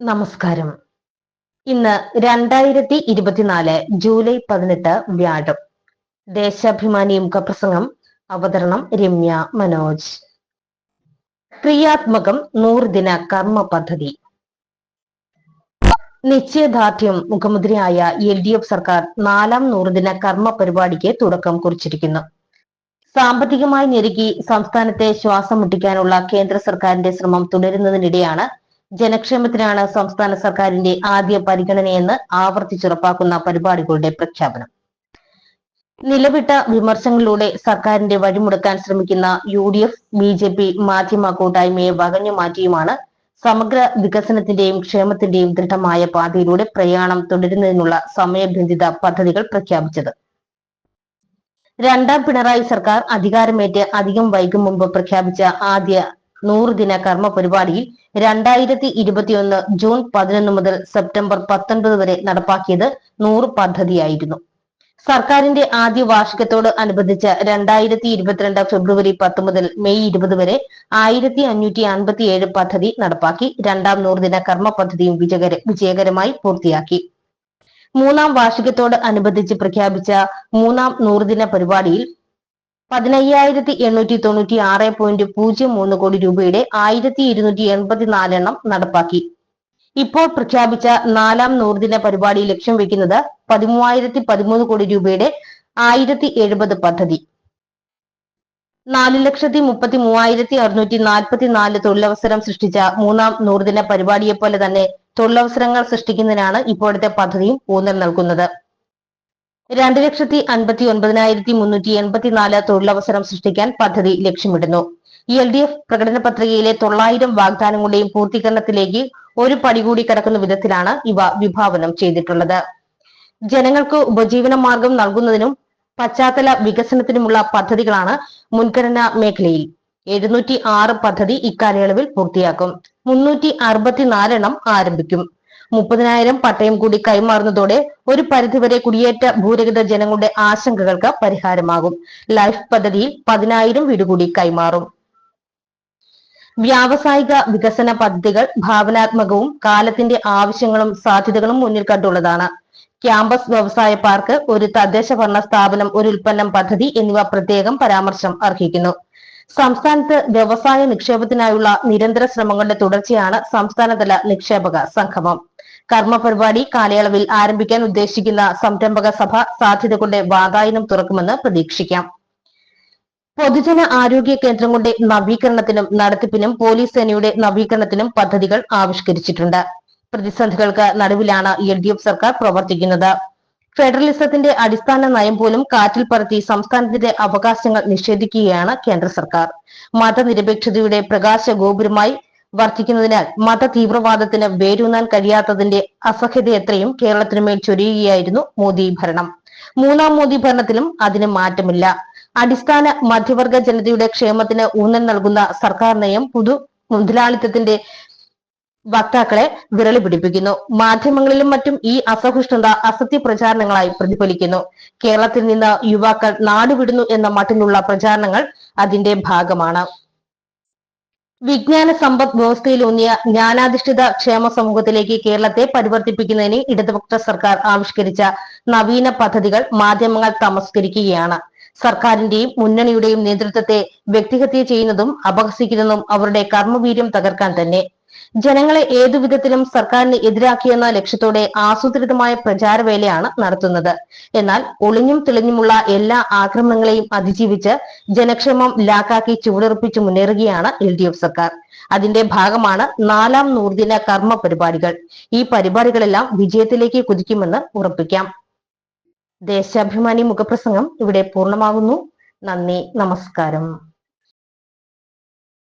നമസ്കാരം. ഇന്ന് രണ്ടായിരത്തി ഇരുപത്തിനാല് ജൂലൈ പതിനെട്ട് വ്യാഴം. ദേശാഭിമാനി മുഖപ്രസംഗം അവതരണം രമ്യ മനോജ്. ക്രിയാത്മകം നൂറുദിന കർമ്മ പദ്ധതി. നിശ്ചയദാർഢ്യം മുഖ്യമന്ത്രിയായ എൽ ഡി എഫ് സർക്കാർ നാലാം നൂറുദിന കർമ്മ പരിപാടിക്ക് തുടക്കം കുറിച്ചിരിക്കുന്നു. സാമ്പത്തികമായി ഞെരുക്കി സംസ്ഥാനത്തെ ശ്വാസം മുട്ടിക്കാനുള്ള കേന്ദ്ര സർക്കാരിന്റെ ശ്രമം തുടരുന്നതിനിടെയാണ് ജനക്ഷേമത്തിനാണ് സംസ്ഥാന സർക്കാരിന്റെ ആദ്യ പരിഗണനയെന്ന് ആവർത്തിച്ചുറപ്പാക്കുന്ന പരിപാടികളുടെ പ്രഖ്യാപനം. നിലവിട്ട വിമർശങ്ങളിലൂടെ സർക്കാരിന്റെ വഴിമുടക്കാൻ ശ്രമിക്കുന്ന U D F B J P മാധ്യമ കൂട്ടായ്മയെ വകഞ്ഞു മാറ്റിയുമാണ് സമഗ്ര വികസനത്തിന്റെയും ക്ഷേമത്തിന്റെയും ദൃഢമായ പാതയിലൂടെ പ്രയാണം തുടരുന്നതിനുള്ള സമയബന്ധിത പദ്ധതികൾ പ്രഖ്യാപിച്ചത്. രണ്ടാം പിണറായി സർക്കാർ അധികാരമേറ്റ് അധികം വൈകും മുമ്പ് പ്രഖ്യാപിച്ച ആദ്യ നൂറുദിന കർമ്മ പരിപാടിയിൽ രണ്ടായിരത്തി ഇരുപത്തിയൊന്ന് ജൂൺ പതിനൊന്ന് മുതൽ സെപ്റ്റംബർ പത്തൊൻപത് വരെ നടപ്പാക്കിയത് നൂറ് പദ്ധതിയായിരുന്നു. സർക്കാരിന്റെ ആദ്യ വാർഷികത്തോട് അനുബന്ധിച്ച് രണ്ടായിരത്തി ഇരുപത്തിരണ്ട് ഫെബ്രുവരി പത്ത് മുതൽ മെയ് ഇരുപത് വരെ ആയിരത്തി അഞ്ഞൂറ്റി അൻപത്തി ഏഴ് പദ്ധതി നടപ്പാക്കി രണ്ടാം നൂറുദിന കർമ്മ പദ്ധതിയും വിജയകര വിജയകരമായി പൂർത്തിയാക്കി. മൂന്നാം വാർഷികത്തോട് അനുബന്ധിച്ച് പ്രഖ്യാപിച്ച മൂന്നാം നൂറുദിന പരിപാടിയിൽ പതിനയ്യായിരത്തി എണ്ണൂറ്റി തൊണ്ണൂറ്റി ആറ് പോയിന്റ് പൂജ്യം മൂന്ന് കോടി രൂപയുടെ ആയിരത്തി ഇരുന്നൂറ്റി എൺപത്തിനാലെണ്ണം നടപ്പാക്കി. ഇപ്പോൾ പ്രഖ്യാപിച്ച നാലാം നൂറുദിന പരിപാടി ലക്ഷ്യം വെക്കുന്നത് പതിമൂവായിരത്തി പതിമൂന്ന് കോടി രൂപയുടെ ആയിരത്തി എഴുപത് പദ്ധതി. നാല് ലക്ഷത്തി മുപ്പത്തി മൂവായിരത്തി അറുന്നൂറ്റി നാൽപ്പത്തി നാല് തൊഴിലവസരം സൃഷ്ടിച്ച മൂന്നാം നൂറുദിന പരിപാടിയെ പോലെ തന്നെ തൊഴിലവസരങ്ങൾ സൃഷ്ടിക്കുന്നതിനാണ് ഇപ്പോഴത്തെ പദ്ധതിയും ഊന്നൽ നൽകുന്നത്. രണ്ട് ലക്ഷത്തി അൻപത്തി ഒൻപതിനായിരത്തി മുന്നൂറ്റി എൺപത്തിനാല് തൊഴിലവസരം സൃഷ്ടിക്കാൻ പദ്ധതി ലക്ഷ്യമിടുന്നു. എൽ ഡി എഫ് പ്രകടന പത്രികയിലെ തൊള്ളായിരം വാഗ്ദാനങ്ങളുടെയും പൂർത്തീകരണത്തിലേക്ക് ഒരു പടി കൂടി കടക്കുന്ന വിധത്തിലാണ് ഇവ വിഭാവനം ചെയ്തിട്ടുള്ളത്. ജനങ്ങൾക്ക് ഉപജീവന മാർഗം നൽകുന്നതിനും പശ്ചാത്തല വികസനത്തിനുമുള്ള പദ്ധതികളാണ് മുൻഗണനാ മേഖലയിൽ. എഴുന്നൂറ്റി ആറ് പദ്ധതി ഇക്കാലയളവിൽ പൂർത്തിയാക്കും. മുന്നൂറ്റി അറുപത്തിനാലെണ്ണം ആരംഭിക്കും. മുപ്പതിനായിരം പട്ടയം കൂടി കൈമാറുന്നതോടെ ഒരു പരിധിവരെ കുടിയേറ്റ ഭൂരഹിത ജനങ്ങളുടെ ആശങ്കകൾക്ക് പരിഹാരമാകും. ലൈഫ് പദ്ധതിയിൽ പതിനായിരം വീട് കൂടി കൈമാറും. വ്യാവസായിക വികസന പദ്ധതികൾ ഭാവനാത്മകവും കാലത്തിന്റെ ആവശ്യങ്ങളും സാധ്യതകളും മുന്നിൽ കണ്ടുള്ളതാണ്. ക്യാമ്പസ് വ്യവസായ പാർക്ക് ഒരു തദ്ദേശ ഭരണ സ്ഥാപനം ഒരു ഉൽപ്പന്നം പദ്ധതി എന്നിവ പ്രത്യേകം പരാമർശം അർഹിക്കുന്നു. സംസ്ഥാനത്ത് വ്യവസായ നിക്ഷേപത്തിനായുള്ള നിരന്തര ശ്രമങ്ങളുടെ തുടർച്ചയാണ് സംസ്ഥാനതല നിക്ഷേപക സംഗമം. കർമ്മ പരിപാടി കാലയളവിൽ ആരംഭിക്കാൻ ഉദ്ദേശിക്കുന്ന സംരംഭക സഭ സാധ്യത കൊണ്ട് വാതായനം തുറക്കുമെന്ന് പ്രതീക്ഷിക്കാം. പൊതുജന ആരോഗ്യ കേന്ദ്രങ്ങളുടെ നവീകരണത്തിനും നടത്തിപ്പിനും പോലീസ് സേനയുടെ നവീകരണത്തിനും പദ്ധതികൾ ആവിഷ്കരിച്ചിട്ടുണ്ട്. പ്രതിസന്ധികൾക്ക് നടുവിലാണ് എൽ ഡി എഫ് സർക്കാർ പ്രവർത്തിക്കുന്നത്. ഫെഡറലിസത്തിന്റെ അടിസ്ഥാന നയം പോലും കാറ്റിൽ പറത്തി സംസ്ഥാനത്തിന്റെ അവകാശങ്ങൾ നിഷേധിക്കുകയാണ് കേന്ദ്ര സർക്കാർ. മതനിരപേക്ഷതയുടെ പ്രകാശ ഗോപുരമായി വർദ്ധിക്കുന്നതിനാൽ മത തീവ്രവാദത്തിന് വേരൂന്നാൻ കഴിയാത്തതിന്റെ അസഹ്യത എത്രയും കേരളത്തിനുമേൽ ചൊരിയുകയായിരുന്നു മോദി ഭരണം. മൂന്നാം മോദി ഭരണത്തിലും അതിന് മാറ്റമില്ല. അടിസ്ഥാന മധ്യവർഗ ജനതയുടെ ക്ഷേമത്തിന് ഊന്നൽ നൽകുന്ന സർക്കാർ നയം പുതു മുതലാളിത്തത്തിന്റെ വക്താക്കളെ വിരളി പിടിപ്പിക്കുന്നു. മാധ്യമങ്ങളിലും മറ്റും ഈ അസഹിഷ്ണുത അസത്യ പ്രചാരണങ്ങളായി പ്രതിഫലിക്കുന്നു. കേരളത്തിൽ നിന്ന് യുവാക്കൾ നാടുവിടുന്നു എന്ന മട്ടിലുള്ള പ്രചാരണങ്ങൾ അതിന്റെ ഭാഗമാണ്. വിജ്ഞാന സമ്പദ് വ്യവസ്ഥയിലൂന്നിയ ജ്ഞാനാധിഷ്ഠിത ക്ഷേമ സമൂഹത്തിലേക്ക് കേരളത്തെ പരിവർത്തിപ്പിക്കുന്നതിന് ഇടതുപക്ഷ സർക്കാർ ആവിഷ്കരിച്ച നവീന പദ്ധതികൾ മാധ്യമങ്ങൾ തമസ്കരിക്കുകയാണ്. സർക്കാരിന്റെയും മുന്നണിയുടെയും നേതൃത്വത്തെ വ്യക്തിഹത്യ ചെയ്യുന്നതും അപഹസിക്കുന്നതും അവരുടെ കർമ്മവീര്യം തകർക്കാൻ തന്നെ. ജനങ്ങളെ ഏതു വിധത്തിലും സർക്കാരിന് എതിരാക്കിയെന്ന ലക്ഷ്യത്തോടെ ആസൂത്രിതമായ പ്രചാരവേലയാണ് നടത്തുന്നത്. എന്നാൽ ഒളിഞ്ഞും തെളിഞ്ഞുമുള്ള എല്ലാ ആക്രമണങ്ങളെയും അതിജീവിച്ച് ജനക്ഷേമം ലാക്കാക്കി ചുവടുറപ്പിച്ച് മുന്നേറുകയാണ് എൽ ഡി എഫ് സർക്കാർ. അതിന്റെ ഭാഗമാണ് നാലാം നൂർദിന കർമ്മ പരിപാടികൾ. ഈ പരിപാടികളെല്ലാം വിജയത്തിലേക്ക് കുതിക്കുമെന്ന് ഉറപ്പിക്കാം. ദേശാഭിമാനി മുഖപ്രസംഗം ഇവിടെ പൂർണമാകുന്നു. നന്ദി നമസ്കാരം.